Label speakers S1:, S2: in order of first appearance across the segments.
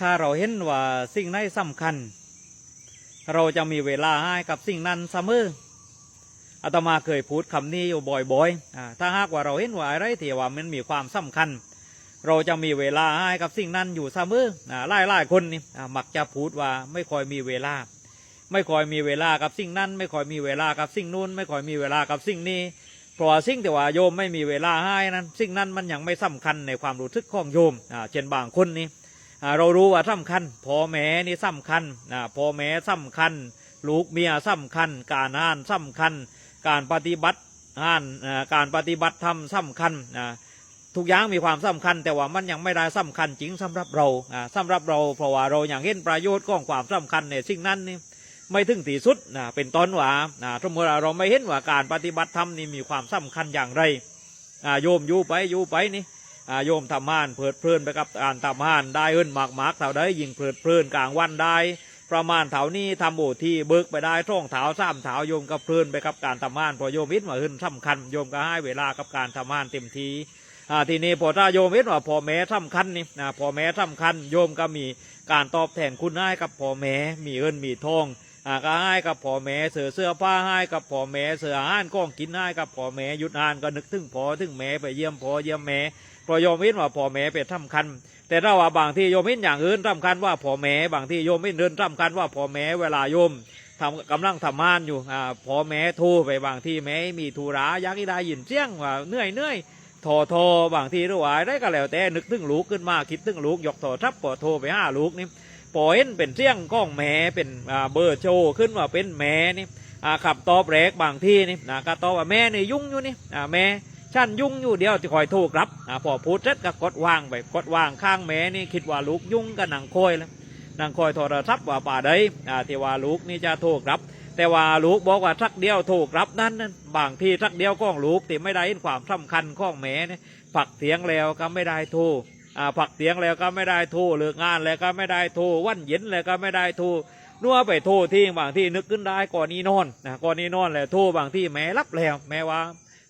S1: ถ้าเราเห็นว่าสิ่งไหนสำคัญ เราจะมีเวลาให้กับสิ่งนั้นเสมออาตมาเคยพูดคำนี้อยู่บ่อยๆถ้าหากว่าเราเห็นว่าอะไรที่ว่ามันมีความสำคัญ เราจะมีเวลาให้กับสิ่งนั้นอยู่เสมออ่าหลายหลายๆคนนี่อ่ามักจะพูดว่าไม่ค่อยมีเวลา ไม่ค่อยมีเวลากับสิ่งนั้น ไม่ค่อยมีเวลากับสิ่งนู้น ไม่ค่อยมีเวลากับสิ่งนี้เพราะสิ่งที่ว่าโยมไม่มีเวลาให้นั้น สิ่งนั้นมันยังไม่สำคัญในความรู้สึกของโยมอาเช่นบางคนนี่ เรารู้ว่าสำคัญพ่อแม่นี่สำคัญอ่าพ่อแม่สำคัญ ลูกเมียสำคัญ การงานสำคัญ การปฏิบัติงานอ่าการปฏิบัติธรรมสำคัญอ่าทุกอย่างมีความสำคัญ แต่ว่ามันยังไม่ได้สำคัญจริงสำหรับเราอ่าสำหรับเราเพราะว่าเราอย่างเห็นประโยชน์ของความสำคัญในสิ่งนั้นนี่ไม่ถึงที่สุดนะเป็นต้นว่านะสมมติเราไม่เห็นว่าการปฏิบัติธรรมนี่มีความสำคัญอย่างไรอ่าโยมอยู่ไปอยู่ไปนี่ โยมทำงานเพลิดเพลินไปกับการทำงานได้เอินมากมากเท่าใดยิ่งเพลิดเพลินกลางวันได้ ประมาณเท่านี้ทำโอทีเบิกไปได้ท่องเท้าสามเท้าโยมก็เพลินไปกับการทำงานพอโยมเห็นว่าเอินสำคัญโยมก็ให้เวลากับการทำงานเต็มทีทีนี้พอถ้าโยมเห็นว่าพ่อแม่สำคัญนี่นะพ่อแม่สำคัญ โยมก็มีการตอบแทนคุณให้กับพ่อแม่มีเอินมีทอง ก็ให้กับพ่อแม่เสือเสื้อผ้าให้กับพ่อแม่เสืออาหารก้องกินให้กับพ่อแม่หยุดงานก็นึกถึงพ่อถึงแม่ไปเยี่ยมพ่อเยี่ยมแม่เพราะโยมเห็นว่าพ่อแม่เป็นสำคัญ แต่ถ้าว่าบางที่โยมเห็นอย่างอื่นสำคัญว่าพ่อแม่บางที่โยมเห็นเดินสำคัญว่าพ่อแม่เวลาโยมทำกำลังทำงานอยู่อ่าพ่อแม่ทรไปบางที่แม่มีธุระอยากให้ได้ยินเสียงว่าเหนื่อยเหนื่อยโทรโทรบางทีรู้ว่าได้ก็แล้วแต่นึกถึงลูกขึ้นมาคิดถึงลูกยกโทรทัพก็โทรไปห้าลูกนี่ ปอยเป็นเสียงก้องแหม่เป็นเบอร์โชขึ้นว่าเป็นแหม่นี่ขับตอบแรกบางที่นี่นะก็ตอบว่าแม่นี่ยุ่งอยู่นี่แม่ฉันยุ่งอยู่เดียวจะคอยโทรกลับอพอพูดเสร็จก็กดวางไปกดวางข้างแม่นี่คิดว่าลูกยุ่งก็นังคอยแล้วนังคอยโทรศัพท์ว่าป่าใดที่ว่าลูกนี่จะโทรกลับ แต่ว่าลูกบอกว่าสักเดียวโทรกลับนั้นนั้นบางที่สักเดียวก้องลูกที่ไม่ได้เห็นความสำคัญข้องแม่นี่ฝักเสียงแล้วก็ไม่ได้โทร ผักเสียงแล้วก็ไม่ได้ทรเลิกงานแล้วก็ไม่ได้ทรวันเย็นแล้วก็ไม่ได้ทรนัวไปโทรที่บางที่นึกขึ้นได้ก่อนนี้นอนนะก่อนนี้นอนแล้วโทรบางที่แม่รับแล้ว แม่ว่า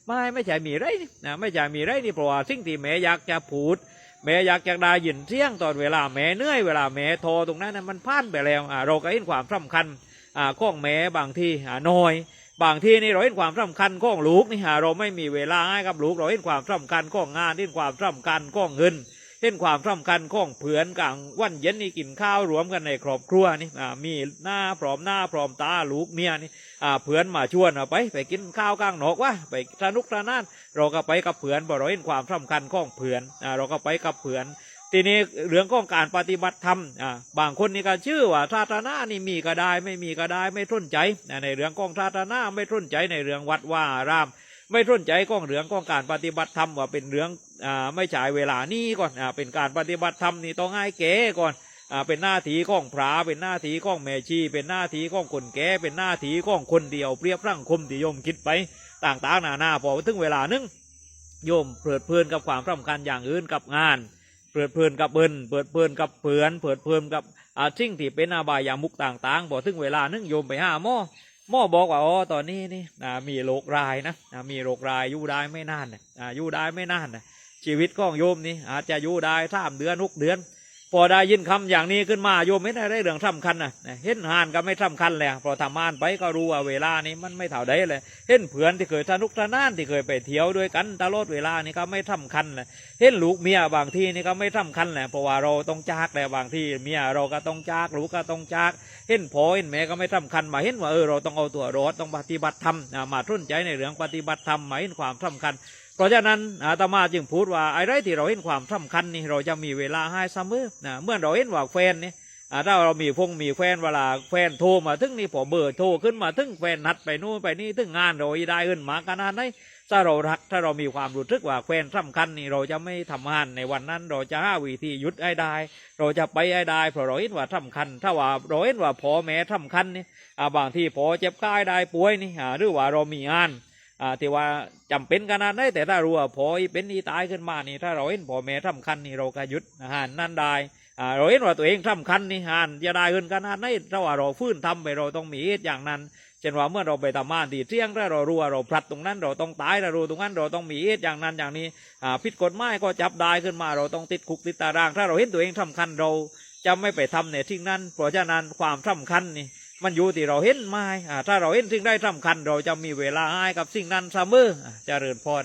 S1: ไม่ไม่ใช่มีไรนะไม่ใช่มีไรนี่เพราะว่าสิ่งที่แม่อยากจะพูดแม่อยากจะได้ยินเสียงตอนเวลาแม่เหนื่อยเวลาแม่โทรตรงนั้นนะมันผ่านไปแล้วอ่าเราก็เห็นความสำคัญอ่าของแม่บางที่อ่าน้อย บางที่นี่เราเห็นความสำคัญของลูกนี่เราไม่มีเวลาให้กับลูกเราเห็นความสำคัญของงานเห็นความสำคัญของเงิน เห็นความสำคัญของเพื่อนกลางวันเย็นนี่กินข้าวรวมกันในครอบครัวนี่อ่ามีหน้าพร้อมหน้าพร้อมตาลูกเมียนี่อ่าเพื่อนมาชวนเอาไป ไปกินข้าวกลางนอกวะไปสนุกสนาน เราก็ไปกับเพื่อนบ่เราเห็นความสำคัญของเพื่อนอ่าเราก็ไปกับเพื่อนทีนี้เรื่องของการปฏิบัติธรรมอ่าบางคนนี่ก็ชื่อว่าศาสนานี่มีก็ได้ไม่มีก็ได้ไม่สนใจ ในเรื่องของศาสนาไม่สนใจในเรื่องวัดว่าอาราม ไม่สนใจของเรื่องของการปฏิบัติธรรมว่าเป็นเรื่องอ่าไม่จ่ายเวลานี่ก่อนอ่าเป็นการปฏิบัติธรรมนี่ต้องให้เก๋ก่อนอ่าเป็นหน้าที่ของพระเป็นหน้าที่ของแม่ชี เป็นหน้าที่ของคนแก่เป็นหน้าที่ของคนเดียวเปรียบร่างคมที่โยมคิดไปต่างๆนานาพอถึงเวลานึงโยมเพลิดเพลินกับความสำคัญอย่างอื่นกับงานเพลิดเพลินกับเบินเพลิดเพลินกับเปือนเพลิดเพลินกับอ่าสิ่งที่เป็นอาบายามุกต่างๆพอถึงเวลานึงโยมไปห้าหมอ หมอบอกว่าอ๋อตอนนี้นี่นมีโรครายนะมีโรครายอยู่ได้ไม่นานนะอยู่ได้ไม่นานนะชีวิตของโยมนี่อาจจะอยู่ได้สามเดือนหกเดือน พอได้ยินคำอย่างนี้ขึ้นมาโยมไม่ได้ได้เรื่องสำคัญนะเห็นหานก็ไม่สำคัญเลยพอทำงานไปก็รู้ว่าเวลานี้มันไม่เท่าใดเลยเห็นเพื่อนที่เคยสนุกสนานที่เคยไปเที่ยวด้วยกันตลอดเวลานี่ก็ไม่สำคัญเลยเห็นลูกเมียบางที่นี่ก็ไม่สำคัญแหละเพราะว่าเราต้องจากแหละบางที่เมียเราก็ต้องจากลูกก็ต้องจาก เห็นพ่อเห็นแม่ก็ไม่สำคัญมาเห็นว่าเออเราต้องเอาตัวรอดต้องปฏิบัติธรรมมาทุ่นใจในเรื่องปฏิบัติธรรมมาเห็นความสำคัญ เพราะฉะนั้นอาตมาจึงพูดว่าอะไรที่เราเห็นความสำคัญนี่เราจะมีเวลาให้เสมอนะเมื่อเราเห็นว่าแฟนนี่ถ้าเรามีพงมีแฟนเวลาแฟนโทรมาถึงนี่พอเบอร์โทรขึ้นมาถึงแฟนนัดไปนู่นไปนี่ถึงงานเราได้เงินมาขนาดไหนถ้าเรารักถ้าเรามีความรู้สึกว่าแฟนสำคัญนี่เราจะไม่ทำงานในวันนั้น เราจะห้าวิธีหยุดให้ได้ เราจะไปให้ได้เพราะเราเห็นว่าสำคัญ ถ้าว่าเราเห็นว่าพ่อแม่สำคัญนี่บางที่พ่อเจ็บกายได้ป่วยนี่หรือว่าเรามีงาน อ่าที่ว่าจำเป็นขนาดไหนแต่ถ้ารู้ว่าพอเป็นอีตายขึ้นมานี่ถ้าเราเห็นพ่อแม่สำคัญนี่เราก็หยุดอาหารนั่นได้อ่าเราเห็นว่าตัวเองสำคัญนี่หานจะได้ขึ้นขนาดไหนถ้าว่าเราฟื้นทำไปเราต้องมีเหตุอย่างนั้นเช่นว่าเมื่อเราไปทำงานที่เที่ยงถ้าเรารู้ว่าเราพลัดตรงนั้นเราต้องตายเรารู้ตรงนั้นเราต้องมีเหตุอย่างนั้นอย่างนี้อ่าผิดกฎหมายก็จับได้ขึ้นมาเราต้องติดคุกติดตาราง ถ้าเราเห็นตัวเองสำคัญเราจะไม่ไปทำในที่นั้นเพราะฉะนั้นความสำคัญนี่ มันอยู่ที่เราเห็นไหมอ่าถ้าเราเห็นสิ่งใดสำคัญ เราจะมีเวลาให้กับสิ่งนั้นเสมอจเจริญพร